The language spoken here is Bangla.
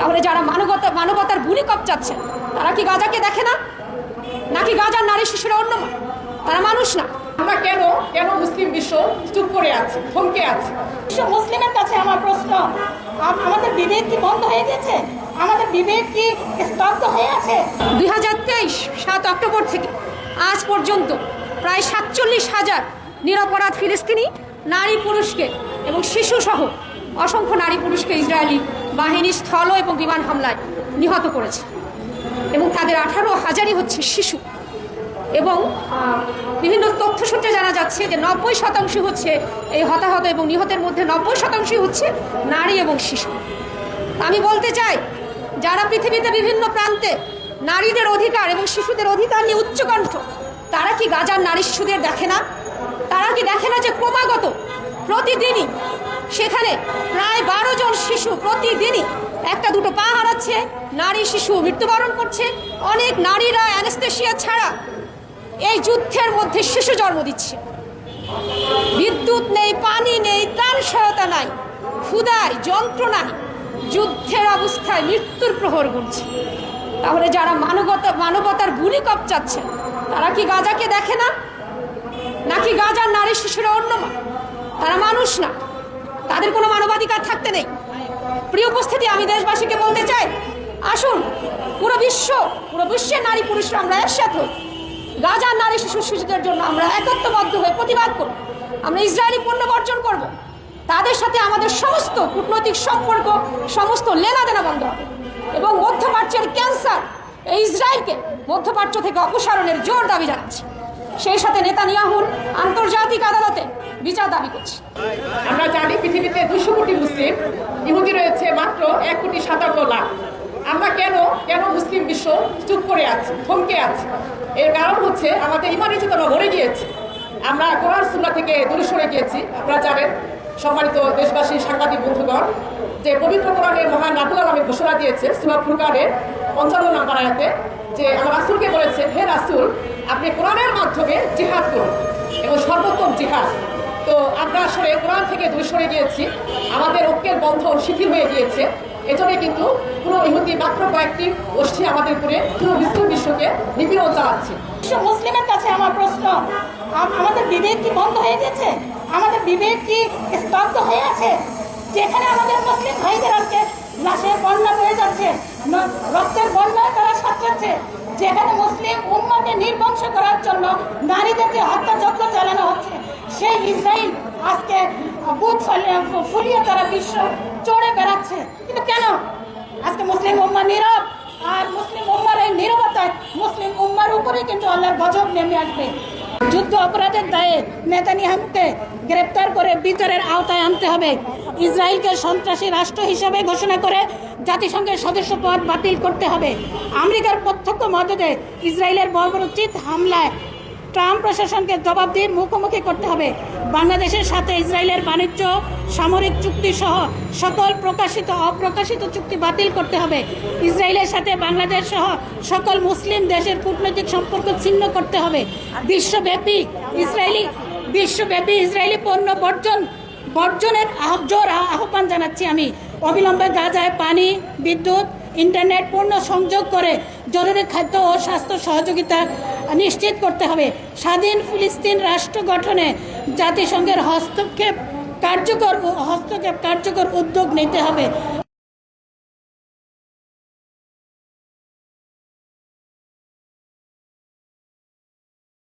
তাহলে যারা মানবতা মানবতার ভুলি কপচাচ্ছে তারা কি গাজাকে দেখে না? নাকি গাজার নারী শিশুরা অন্য তারা মানুষ না। আমরা কেন কেন মুসলিম বিশ্ব চুপ করে আছে থমকে আছে? বিশ্ব মুসলিমের কাছে আমার প্রশ্ন আমাদের বিবেক কি বন্ধ হয়ে গেছে? আমাদের বিবেক কি স্তব্ধ হয়ে আছে? দুই হাজার তেইশ সাত অক্টোবর থেকে আজ পর্যন্ত প্রায় সাতচল্লিশ হাজার নিরপরাধ ফিলিস্তিনি নারী পুরুষকে এবং শিশুসহ অসংখ্য নারী পুরুষকে ইসরায়েলি বাহিনী স্থল এবং বিমান হামলায় নিহত করেছে। এবং তাদের আঠারো হাজারই হচ্ছে শিশু। এবং বিভিন্ন তথ্য সূত্রে জানা যাচ্ছে যে নব্বই শতাংশ হচ্ছে এই হতাহত এবং নিহতের মধ্যে নব্বই শতাংশই হচ্ছে নারী এবং শিশু। আমি বলতে চাই, যারা পৃথিবীতে বিভিন্ন প্রান্তে নারীদের অধিকার এবং শিশুদের অধিকার নিয়ে উচ্চকণ্ঠ, তারা কি গাজার নারী শিশুদের দেখে না? তারা কি দেখে না যে ক্রমাগত প্রতিদিনই সেখানে প্রায় বারো জন শিশু প্রতিদিনই একটা দুটো পা হারাচ্ছে, নারী শিশু মৃত্যুবরণ করছে, অনেক নারীরা অ্যানেস্থেশিয়া ছাড়া এই যুদ্ধের মধ্যে শিশু জন্ম দিচ্ছে। বিদ্যুৎ নেই, পানি নেই ত্রাণ সহায়তা নাই ক্ষুদায় যন্ত্রণায় যুদ্ধের অবস্থায় মৃত্যুর প্রহর গুনছে তাহলে যারা মানবতা, মানবতার বুলি কপচাচ্ছে তারা কি গাজাকে দেখে না? নাকি গাজার নারী শিশুরা অন্য মা? মানুষ না। তাদের কোনো মানবাধিকার থাকতে নেই। প্রিয় উপস্থিতি, আমি দেশবাসীকে বলতে চাই, আসুন, পুরো বিশ্ব, পুরো বিশ্বের নারী পুরুষরা আমরা একসাথে হই। গাজার নারী শিশু শিশুদের জন্য আমরা একত্রবদ্ধ হয়ে প্রতিবাদ করব। আমরা ইসরায়েলি পণ্য বর্জন করব। তাদের সাথে আমাদের সমস্ত কূটনৈতিক সম্পর্ক, সমস্ত লেনাদেনা বন্ধ হবে। এবং মধ্যপ্রাচ্যের ক্যান্সার এই ইসরায়েলকে মধ্যপ্রাচ্য থেকে অপসারণের জোর দাবি জানাচ্ছি। সেই সাথে নেতানিয়াহুর আন্তর্জাতিক আদালতে বিচার দাবি করছি। আমরা জানি পৃথিবীতে দুশো কোটি মুসলিম ইহুদি রয়েছে মাত্র এক কোটি সাতান্ন লাখ। আমরা কেন কেন মুসলিম বিশ্ব চুপ করে আছি, থমকে আছি? এর কারণ হচ্ছে আমাদের ইমানি চেতনা মরে গিয়েছে। আমরা কোরআন সুন্নাহ থেকে দূরে সরে গিয়েছি। আপনারা জানেন, সম্মানিত দেশবাসী, সাংবাদিক বন্ধুগণ, যে পবিত্র কোরআনের মহান রাবুল আলমী ঘোষণা দিয়েছে সুরা ফুরকানের পঞ্চান্ন নাম্বার আয়াতে, যে আমার রাসুল আপনি কোরআনের মাধ্যমে জিহাদ করুন এবং সর্বোত্তম জিহাদ। তো আমরা আসলে কোরআন থেকে দূরে সরে গিয়েছি। আমাদের ঐক্যের বন্ধন শিথিল হয়ে গিয়েছে। এজন্য কিন্তু পুরো ইহুদি মাত্র কয়েকটি গোষ্ঠী আমাদের উপরে পুরো বিশ্ব বিশ্বকে নিপীড়ন চালাচ্ছে। মুসলিমের কাছে আমার প্রশ্ন আমাদের বিবেক কি বন্ধ হয়ে গেছে? আমাদের বিবেক কি স্তব্ধ হয়ে আছে? যেখানে আমাদের মুসলিম ভাইদের আজকে লাশের বন্যা হয়ে যাচ্ছে রক্তের বন্যায় তারা সাঁতরাচ্ছে, যেখানে মুসলিম জন্য নারীদেরকে হত্যাযজ্ঞ চালানো হচ্ছে। সেই ইসরায়েল আজকে বুথ ফুলিয়ে তারা বিশ্ব চড়ে বেড়াচ্ছে। কিন্তু কেন? আজকে মুসলিম উম্মা নীরব, আর মুসলিম উম্মার এই নীরবতায় মুসলিম উম্মার উপরে কিন্তু আল্লাহর গজব নেমে আসবে। যুদ্ধ অপরাধের দায়ে নেতানিয়াহুকে গ্রেপ্তার করে বিচারের আওতায় আনতে হবে। ইসরায়েলকে সন্ত্রাসী রাষ্ট্র হিসেবে ঘোষণা করে জাতিসংঘের সদস্য পদ বাতিল করতে হবে। আমেরিকার প্রত্যক্ষ মদদে ইসরায়েলের বর্বরোচিত হামলায় ট্রাম্প প্রশাসনকে জবাবদিহির মুখোমুখি করতে হবে। বাংলাদেশের সাথে ইসরায়েলের বাণিজ্য, সামরিক চুক্তি সহ সকল প্রকাশিত, অপ্রকাশিত চুক্তি বাতিল করতে হবে। ইসরায়েলের সাথে বাংলাদেশ সহ সকল মুসলিম দেশের কূটনৈতিক সম্পর্ক ছিন্ন করতে হবে। বিশ্বব্যাপী ইসরায়েলি বিশ্বব্যাপী ইসরায়েলি পণ্য বর্জন, বর্জনের জোর আহ্বান জানাচ্ছি আমি। অবিলম্বে গাজায় পানি, বিদ্যুৎ, ইন্টারনেট পূর্ণ সংযোগ করে জরুরি খাদ্য ও স্বাস্থ্য সহযোগিতা নিশ্চিত করতে হবে। স্বাধীন ফিলিস্তিন রাষ্ট্র গঠনে জাতিসংঘের হস্তক্ষেপ কার্যকর হস্তক্ষেপ কার্যকর উদ্যোগ নিতে হবে।